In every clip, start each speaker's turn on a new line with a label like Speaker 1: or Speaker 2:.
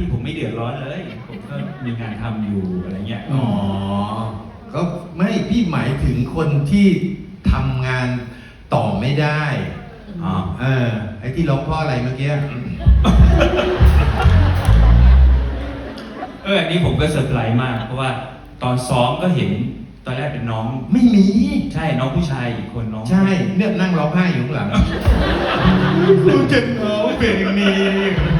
Speaker 1: ที่ผมไม่เดือดร้อนเลย ผมก็มีงานทำอยู่อะไรเงี้ย
Speaker 2: อ๋อ ก็ไม่พี่หมายถึงคนที่ทำงานต่อไม่ได้
Speaker 1: อ๋อ
Speaker 2: เออ ไอ้ที่ร้องเพ่ออะไรเมื่อกี้
Speaker 1: เอออันนี้ผมก็เซอร์ไพรส์มาก เพราะว่าตอนซ้อมก็เห็นตอนแรกเป็นน้อง
Speaker 2: ไม่มี
Speaker 1: ใช่น้องผู้ชายอีกคนน้อง
Speaker 2: ใช่เนี่ยนั่งร้องไห้อยู่ข้างหลังดูจะน้องเป็นนี้
Speaker 1: เออ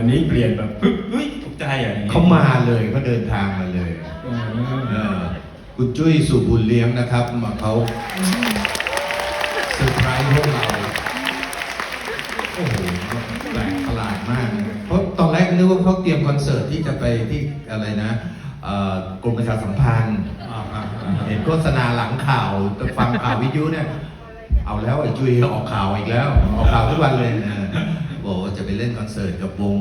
Speaker 1: วันนี้เปลี่ยนแบบปึ๊บเฮ้ยตกใจอะอย่งงี้
Speaker 2: เขามาเลยเขาเดินทางมาเลย
Speaker 1: เอ
Speaker 2: เอ
Speaker 1: อ
Speaker 2: อคุณจุ้ยสุบุญเลี้ยงนะครับมาเขาเซอร์ไพรส์พวกเราโอ้โหแปลกประหลาดมากนะเพราะตอนแรกนึกว่าเขาเตรียมคอนเสิร์ตที่จะไปที่อะไรนะเอ่อกรมประชาสัมพันธ์
Speaker 1: อ่าอ่าอ่า
Speaker 2: เห็นโฆษณาหลังข่าวฟังข่าววิทยุเนี่ย เอาแล้วไอ้จุ้ยออกข่าวอีกแล้ว ออกข่าวทุกวันเลยนะ บอกว่าจะไปเล่นคอนเสิร์ตกับวง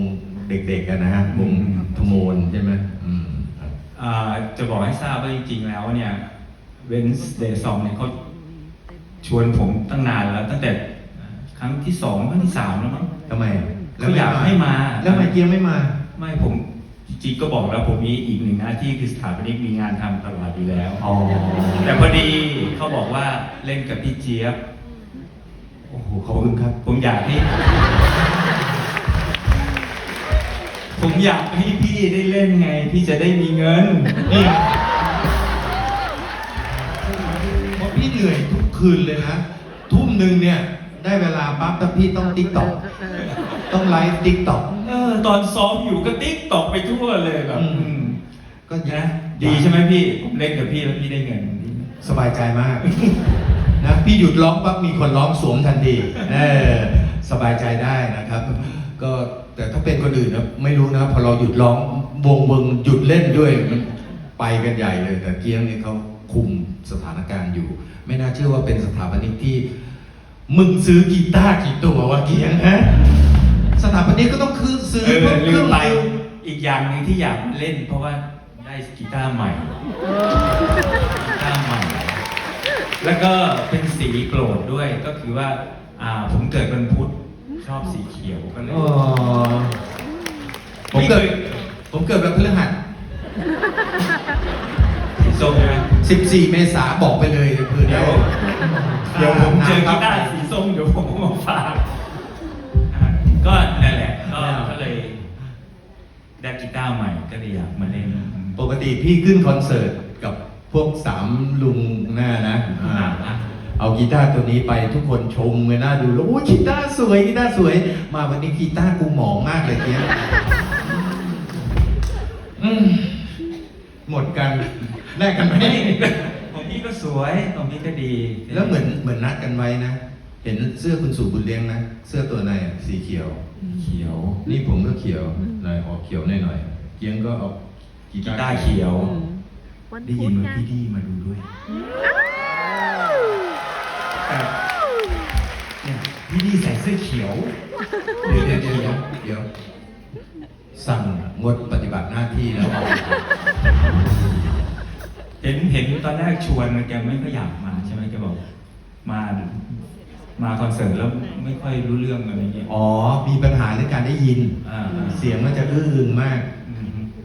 Speaker 2: เด็กๆกันนะฮะวงทโมนใช่ไหมอืมครับ
Speaker 1: อ่าจะบอกให้ทราบว่าจริงๆแล้วเนี่ยเวนส์เดย์ซองเนี่ยเขาชวนผมตั้งนานแล้ว ตั้งแต่ครั้งที่สองครั้งที่สามแล้วมั้ง
Speaker 2: ทำไม
Speaker 1: เขาอยากให้มา
Speaker 2: แล้วทำไมเกียร์ไม่มา
Speaker 1: ไม่ผมจริงๆก็บอกแล้วผมมีอีกหนึ่งหน้าที่คือสถาปนิกมีงานทำตลอดอยู่แล้ว
Speaker 2: อ๋อ
Speaker 1: แต่พอดีเขาบอกว่าเล่นกับพี่เจี๊ยบ
Speaker 2: โอ้โห ขอบคุณครับ
Speaker 1: ผมอยากให้ผมอยากให้พี่ได้เล่นไง พี่จะได้มีเงิน
Speaker 2: นี่เพราะพี่เหนื่อยทุกคืนเลยนะ ทุ่มหนึ่งเนี่ย ได้เวลาปั๊บแต่พี่ต้องติ๊กต็อกต้องไลฟ์ติ๊กต็อก
Speaker 1: เออตอนซ้อมอยู่ก็ติ๊กตอกไปทั่วเลยแบบ
Speaker 2: อืม
Speaker 1: อืม
Speaker 2: ก็
Speaker 1: นะดีใช่ไหมพี่ ผมเล่นกับพี่แล้วพี่ได้เงิน
Speaker 2: สบายใจมาก นะพี่หยุดร้องปั๊บมีคนร้องสวมทันทีเออสบายใจได้นะครับ ก็แต่ถ้าเป็นคนอื่นนะไม่รู้นะพอเราหยุดร้องวงเบิงหยุดเล่นด้วยมันไปกันใหญ่เลย แต่เกียงนี่เขาคุมสถานการณ์อยู่ ไม่น่าเชื่อว่าเป็นสถาปนิกที่ มึงซื้อกีตาร์กี่ตัววะเกียงฮะสถาปนิกก็ต้องคือซื้อ
Speaker 1: เออ
Speaker 2: เพิ่มเค
Speaker 1: ลื
Speaker 2: รื่อ
Speaker 1: ม
Speaker 2: ง
Speaker 1: ไป
Speaker 2: มือ
Speaker 1: อีกอย่างหนึ่งที่อยากเล่นเพราะว่าได้กีตาร์ใหม่กีตาร์ใหม่ แล้วก็เป็นสีโปรดด้วยก็คือว่าอ่าผมเกิดวันพุธชอบสีเขียวก็เลย
Speaker 2: อ๋อผมเกิดผมเกิดวันพฤหัส
Speaker 1: สีส้มใช่ไหม
Speaker 2: 14 เมษาบอกไปเลยคือ
Speaker 1: เดี๋
Speaker 2: เดี๋
Speaker 1: ย
Speaker 2: ยวว
Speaker 1: เดี๋ยวผมเจอกีตา
Speaker 2: ร์
Speaker 1: ร์สีส้มเดี๋ยวผมเอามาฝากอะก็นั่นแหละก็ก็เลยได้กีตาร์ใหม่ก็เลยอยากมาเล่น
Speaker 2: ปกติพี่ขึ้นคอนเสิร์ตกับ พวกสามลุงหน้านะอ่า
Speaker 1: อ่า
Speaker 2: เอากีตาร์ตัวนี้ไปทุกคนชมเลยน่าดูแล้วโอ้ยกีตาร์สวยกีตาร์สวย มาวันนี้กีตาร์กูหมองมากเลยเนี้ยอืมหมดกันแลกกันไหม
Speaker 1: ของพี่ก็สวยของพี่ก็ดี
Speaker 2: แล้วเหมือนเหมือนนัดกันไว้นะ เห็นเสื้อคุณสู่บุญเลี้ยงนะ เสื้อตัวในอะสีเขียว
Speaker 1: เขียว
Speaker 2: นี่ผมก็เขียวหน่อยออกเขียวหน่อยหน่อยๆเกียงก็เอากี
Speaker 1: กี
Speaker 2: ตาร์
Speaker 1: ตาร์เขียว
Speaker 3: วัน
Speaker 1: ได้
Speaker 3: พุ
Speaker 1: ยิ
Speaker 3: ธ
Speaker 1: นว่า
Speaker 3: นะ
Speaker 1: พี่ดีมาดูด้วยแต่เนี่ยพี่ดีใส่เสื้อเขียว
Speaker 2: เดี๋ยวเดี๋ยวเดี๋ยวเดี๋ยวสั่งงดปฏิบัติหน้าที่แล้วเอา
Speaker 1: เห็นเห็นตอนแรกชวนแกไม่ค่อยอยากมาใช่ไหมแกบอก มามาคอนเสิร์ตแล้วไม่ค่อยรู้เรื่องอะไรเงี้ย
Speaker 2: อ๋อ มีปัญหาในการได้ยิน
Speaker 1: อ่า
Speaker 2: เสียงมันจะอื้ออึงมาก
Speaker 1: อืม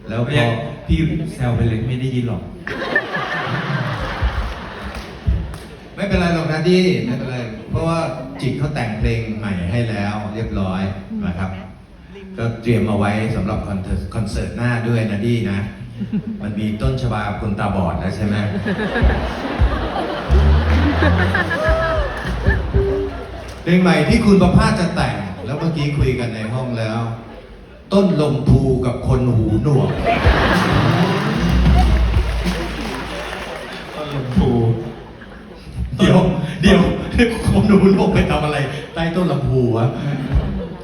Speaker 2: แล้วพอ
Speaker 1: เรียกพี่แซวไปเลยไม่ได้ยินหรอก
Speaker 2: ไม่เป็นไรหรอกนะดีไม่เป็นไร เพราะว่าจิตเขาแต่งเพลงใหม่ให้แล้วเรียบร้อยนะครับ ก็เตรียมเอาไว้สำหรับคอนเสิร์ตคอนเสิร์ตหน้าด้วยนะดีนะ มันมีต้นฉบับคนตาบอดแล้วใช่ไหมเพลงใหม่ที่คุณประภาสจะแต่ง แล้วเมื่อกี้คุยกันในห้องแล้ว ต้นลมพูกับคนหูหนวก
Speaker 1: ต้นลมพู
Speaker 2: เดี๋ยว เดี๋ยวคนหูหนวกไปทำอะไร ใต้ต้นลำพูวะ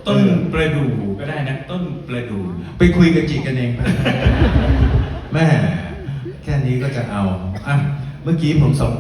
Speaker 1: ต้นประดู่ก็ได้นะ ต้นประดู่
Speaker 2: ไปคุยกับจิกกันเองไปแม่แค่นี้ก็จะเอาอะเมื่อกี้ผมส่ง